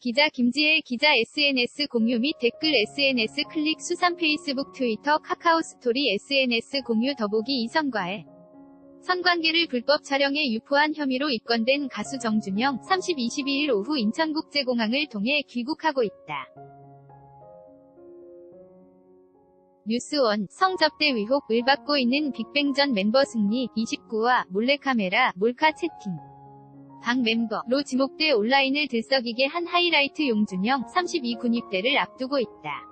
기자 김지혜 기자 SNS 공유 및 댓글 SNS 클릭 수산 페이스북 트위터 카카오 스토리 SNS 공유 더보기 이성과의 성관계를 불법 촬영해 유포한 혐의로 입건된 가수 정준영 30 22일 오후 인천국제공항을 통해 귀국하고 있다. 뉴스원 성접대 의혹을 받고 있는 빅뱅전 멤버 승리 29와 몰래카메라 몰카 채팅 방 멤버로 지목돼 온라인을 들썩이게 한 하이라이트 용준영 32 군 입대를 앞두고 있다.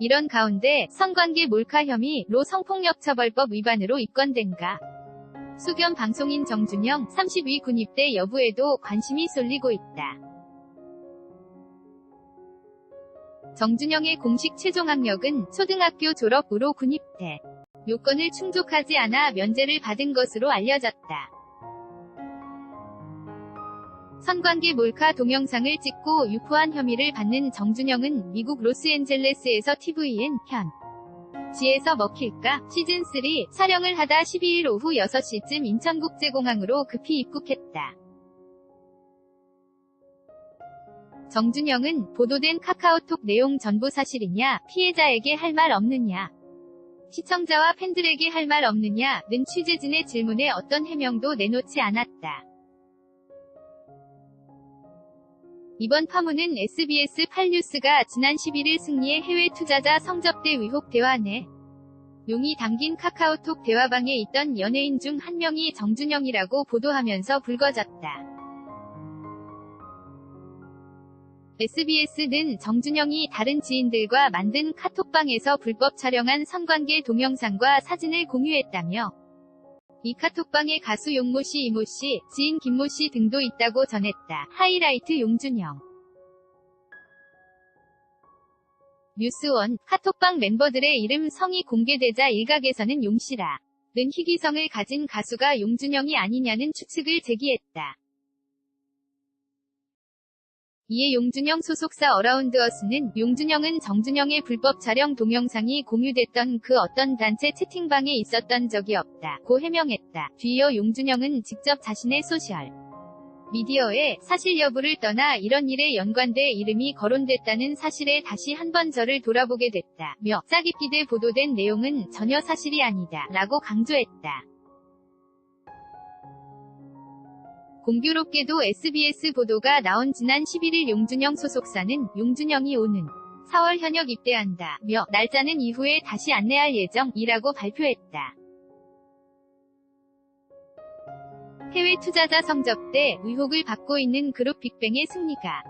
이런 가운데 성관계 몰카 혐의로 성폭력처벌법 위반으로 입건된가. 수견 방송인 정준영 32 군입대 여부에도 관심이 쏠리고 있다. 정준영의 공식 최종 학력은 초등학교 졸업으로 군입대. 요건을 충족하지 않아 면제를 받은 것으로 알려졌다. 선관계 몰카 동영상을 찍고 유포한 혐의를 받는 정준영은 미국 로스앤젤레스에서 TVN 현 지에서 먹힐까 시즌3 촬영을 하다 12일 오후 6시쯤 인천국제공항으로 급히 입국했다. 정준영은 보도된 카카오톡 내용 전부 사실이냐, 피해자에게 할 말 없느냐, 시청자와 팬들에게 할 말 없느냐는 취재진의 질문에 어떤 해명도 내놓지 않았다. 이번 파문은 SBS 8뉴스가 지난 11일 승리의 해외 투자자 성접대 의혹 대화 내 용이 담긴 카카오톡 대화방에 있던 연예인 중 한 명이 정준영이라고 보도하면서 불거졌다. SBS는 정준영이 다른 지인들과 만든 카톡방에서 불법 촬영한 성관계 동영상과 사진을 공유했다며 이 카톡방에 가수 용모씨 이모씨, 지인 김모씨 등도 있다고 전했다. 하이라이트 용준영 뉴스원 카톡방 멤버들의 이름 성이 공개되자 일각에서는 용씨라 는 희귀성을 가진 가수가 용준영이 아니냐는 추측을 제기했다. 이에 용준영 소속사 어라운드어스는 용준영은 정준영의 불법 촬영 동영상이 공유됐던 그 어떤 단체 채팅방에 있었던 적이 없다. 고 해명했다. 뒤이어 용준영은 직접 자신의 소셜 미디어에 사실 여부를 떠나 이런 일에 연관돼 이름이 거론됐다는 사실에 다시 한번 저를 돌아보게 됐다. 며 짜깁기대 보도된 내용은 전혀 사실이 아니다. 라고 강조했다. 공교롭게도 SBS 보도가 나온 지난 11일 용준영 소속사는 용준영이 오는 4월 현역 입대한다. 며 날짜는 이후에 다시 안내할 예정이라고 발표했다. 해외 투자자 성접대 의혹을 받고 있는 그룹 빅뱅의 승리가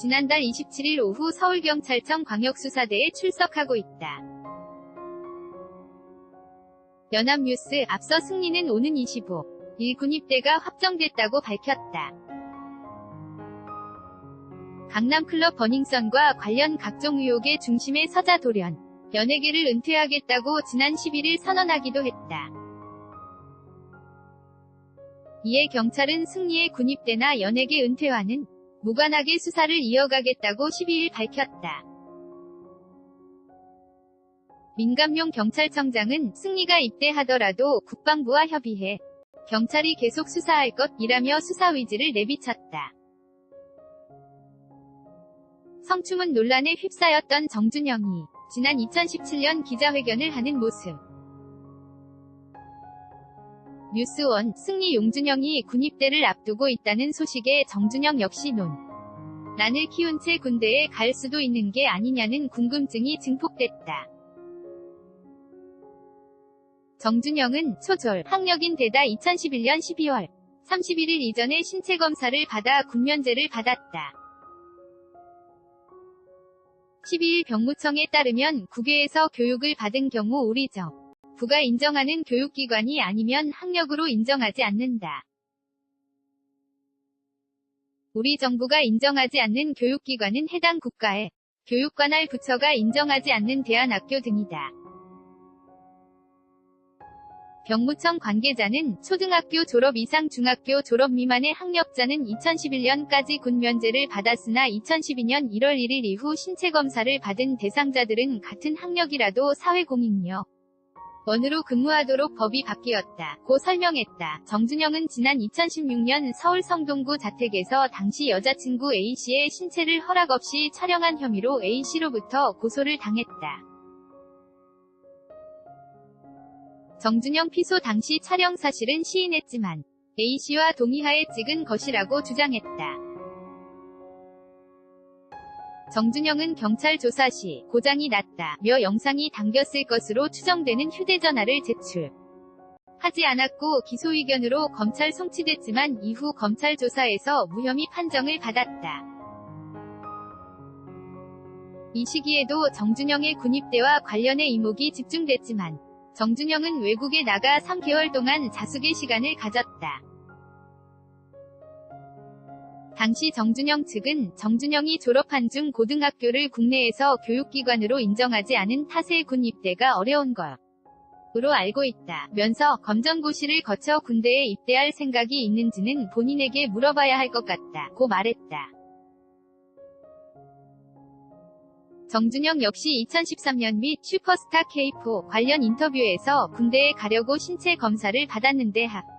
지난달 27일 오후 서울경찰청 광역수사대에 출석하고 있다. 연합뉴스 앞서 승리는 오는 25. 1군입대가 확정됐다고 밝혔다. 강남클럽 버닝썬과 관련 각종 의혹의 중심에 서자 돌연, 연예계를 은퇴하겠다고 지난 11일 선언하기도 했다. 이에 경찰은 승리의 군입대나 연예계 은퇴와는 무관하게 수사를 이어가겠다고 12일 밝혔다. 민감용 경찰청장은 승리가 입대하더라도 국방부와 협의해 경찰이 계속 수사할 것이라며 수사 의지를 내비쳤다. 성추문 논란에 휩싸였던 정준영이 지난 2017년 기자회견을 하는 모습. 뉴스원 승리 용준영이 군입대를 앞두고 있다는 소식에 정준영 역시 논. 난을 키운 채 군대에 갈 수도 있는 게 아니냐는 궁금증이 증폭됐다. 정준영은 초졸 학력인 데다 2011년 12월 31일 이전에 신체 검사를 받아 군면제를 받았다. 12일 병무청에 따르면 국외에서 교육을 받은 경우 우리 정부가 인정하는 교육기관이 아니면 학력으로 인정하지 않는다. 우리 정부가 인정하지 않는 교육기관은 해당 국가의 교육관할 부처가 인정하지 않는 대안학교 등이다. 병무청 관계자는 초등학교 졸업 이상 중학교 졸업 미만의 학력자는 2011년까지 군면제를 받았으나 2012년 1월 1일 이후 신체검사를 받은 대상자들은 같은 학력이라도 사회공익력 원으로 근무하도록 법이 바뀌었다. 고 설명했다. 정준영은 지난 2016년 서울 성동구 자택에서 당시 여자친구 A씨의 신체를 허락 없이 촬영한 혐의로 A씨로부터 고소를 당했다. 정준영 피소 당시 촬영 사실은 시인했지만 A씨와 동의하에 찍은 것이라고 주장했다. 정준영은 경찰 조사 시 고장이 났다며 영상이 담겼을 것으로 추정되는 휴대전화를 제출. 하지 않았고 기소 의견으로 검찰 송치됐지만 이후 검찰 조사에서 무혐의 판정을 받았다. 이 시기에도 정준영의 군입대와 관련해 이목이 집중됐지만 정준영은 외국에 나가 3개월 동안 자숙의 시간을 가졌다. 당시 정준영 측은 정준영이 졸업한 중 고등학교를 국내에서 교육기관으로 인정하지 않은 탓에 군 입대가 어려운 것으로 알고 있다. 면서 검정고시를 거쳐 군대에 입대할 생각이 있는지는 본인에게 물어봐야 할 것 같다. 고 말했다. 정준영 역시 2013년 및 슈퍼스타 K4 관련 인터뷰에서 군대에 가려고 신체 검사를 받았는데 학